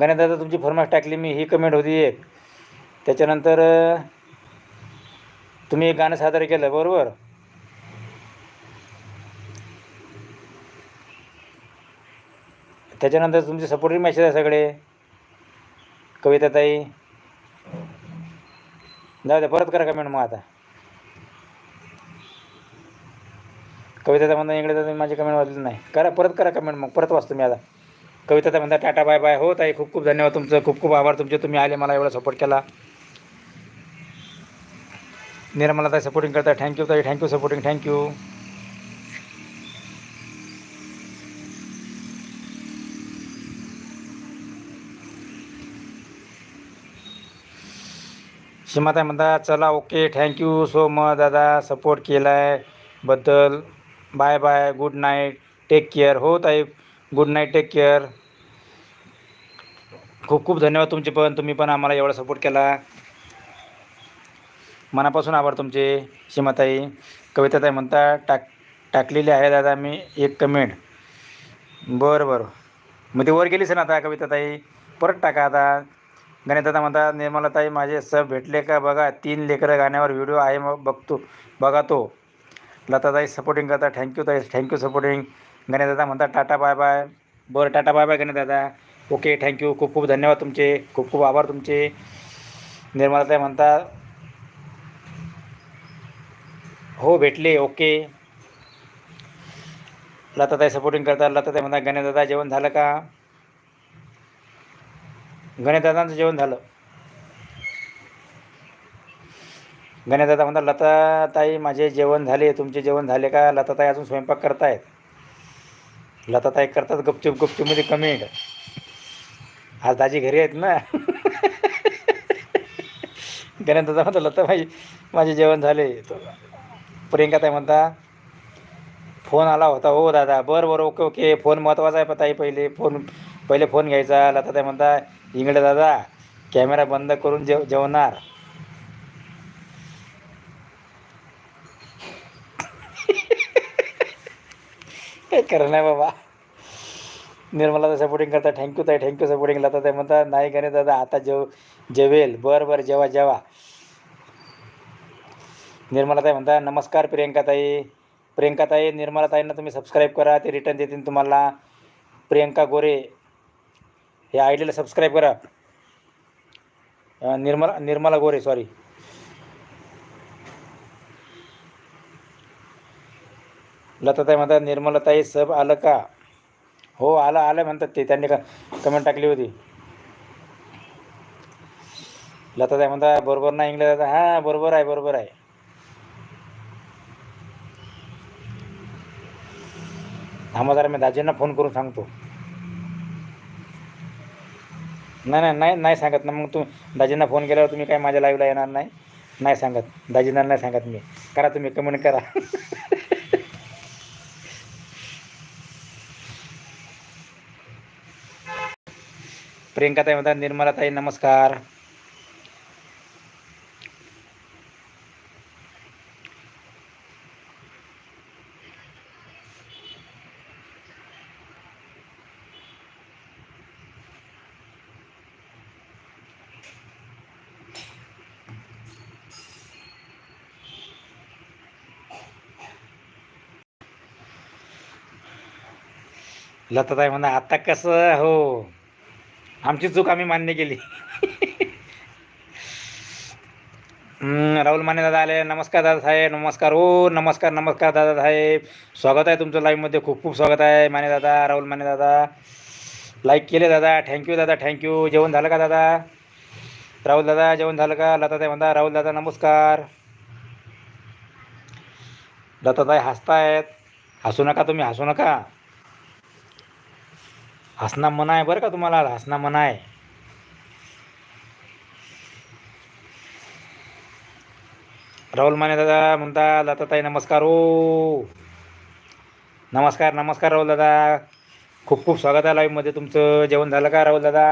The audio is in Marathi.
गणेश दादा तुमची फरमाईश टाकली मी ही कमेंट होती एक. त्याच्यानंतर तुम्ही एक गाणं सादर केलं बरोबर? त्याच्यानंतर तुमचे सपोर्टिंग मॅसेज आहे सगळे. कविताताई. जाऊ द्या परत करा कमेंट मग आता. कविताता म्हणता इकडे तर माझी कमेंट वाचली नाही. करा परत करा कमेंट मग परत वाचतो मी आता. कविता म्हणता टाटा बाय बाय. हो ताई खूप खूप धन्यवाद तुमचं. खूप खूप आभार तुमचे. तुम्ही आले मला एवढा सपोर्ट केला. निर्मला ताई सपोर्टिंग करता थँक्यू ताई. थँक्यू सपोर्टिंग थँक्यू सीमाताई म्हणता चला okay thank you so much दादा. सपोर्ट केला आहे बद्दल. Bye bye good night take care हो ताई गुड नाईट टेक केअर खूप खूप धन्यवाद तुमचे पण. तुम्ही पण आम्हाला एवढा सपोर्ट केला. मनापासून आभार तुमचे सीमाताई. कविताताई म्हणता टाक टाकलेली आहे दादा मी एक कमेंट बरं बरं. मग ते वर गेलीच ना आता कविताताई. परत टाका आता. गणेशदादा म्हणता निर्मलाताई माझे सब भेटले का बघा? तीन लेकरं गाण्यावर व्हिडिओ आहे मग बघतो बघा तो. लताताई सपोर्टिंग करता थँक्यू ताई. थँक्यू सपोर्टिंग गणेशदादा म्हणतात टाटा बाय बाय. बरं टाटा बाय बाय गणेशदादा ओके थँक्यू खूप खूप धन्यवाद तुमचे. खूप खूप आभार तुमचे. निर्मलाताई म्हणतात हो भेटले ओके. लताताई सपोर्टिंग करतात. लताताई म्हणतात गणेशदादा जेवण झालं का? गणेशदादांचं जेवण झालं. गणेशदादा म्हणतात लताताई माझे जेवण झाले. तुमचे जेवण झाले का? लताताई अजून स्वयंपाक करतायत. लताताई करतात गपचूप गपचूपमध्ये कमेंट आज दाजी घरी आहेत ना? गणेशदादा म्हणतात लता माझी माझे जेवण झाले. प्रियंका ताई म्हणता फोन आला होता हो दादा. बरं बरं ओके ओके. फोन महत्त्वाचा आहे ताई पहिले फोन पहिले फोन घ्यायचा. लता ताई म्हणता इंगळे दादा कॅमेरा बंद करून जेव जेवणार. काय खरं नाही बाबा. निर्मला सपोर्टिंग करता थँक्यू ताई थँक्यू सपोर्टिंग लता ताई म्हणतात नाही गणे दादा आता जेव जेवेल. बरं बरं जेवा जेवा. निर्मला ताई म्हणता नमस्कार प्रियंका ताई. प्रियंका ताई निर्मला ताईंना तुम्ही सबस्क्राईब करा ते रिटर्न देतील तुम्हाला. प्रियंका गोरे हे आय डीला सबस्क्राईब करा निर्मला निर्मला गोरे सॉरी लताताई म्हणतात निर्मलताई सब आलं का? हो आलं आलं म्हणतात ते. त्यांनी का कमेंट टाकली होती. लताताई म्हणतात बरोबर नाही इंग्लिश दादा हां बरोबर आहे बरोबर आहे. थांबा जरा मी दाजींना फोन करून सांगतो. नाही नाही नाही नाही सांगत ना. मग तुम्ही दाजींना फोन केल्यावर तुम्ही काय माझ्या लाईव्हला येणार नाही? नाही सांगत. दाजींना नाही सांगत मी. करा तुम्ही कमेंट करा. प्रियंकाताई म्हणतात निर्मलाताई नमस्कार. लताताई म्हणा आता कसं? हो. आमची चूक आम्ही मान्य केली. राहुल माने दादा आले. नमस्कार दादा साहेब नमस्कार. हो नमस्कार नमस्कार दादा साहेब. स्वागत आहे तुमचं लाईव्हमध्ये खूप खूप स्वागत आहे माने दादा राहुल माने दादा. लाईक केले दादा. थँक्यू दादा थँक्यू जेवण झालं का दादा? राहुल दादा जेवण झालं का? लताताई म्हणता राहुल दादा नमस्कार. लताताई हसतायत. हसू नका तुम्ही हसू नका. हसना मना आहे बरं का तुम्हाला? हसना मना आहे. राहुल माने दादा म्हणता लताताई नमस्कार ओ नमस्कार नमस्कार राहुल दादा. खूप खूप स्वागत आहे लाईव्हमध्ये तुमचं. जेवण झालं का राहुल दादा?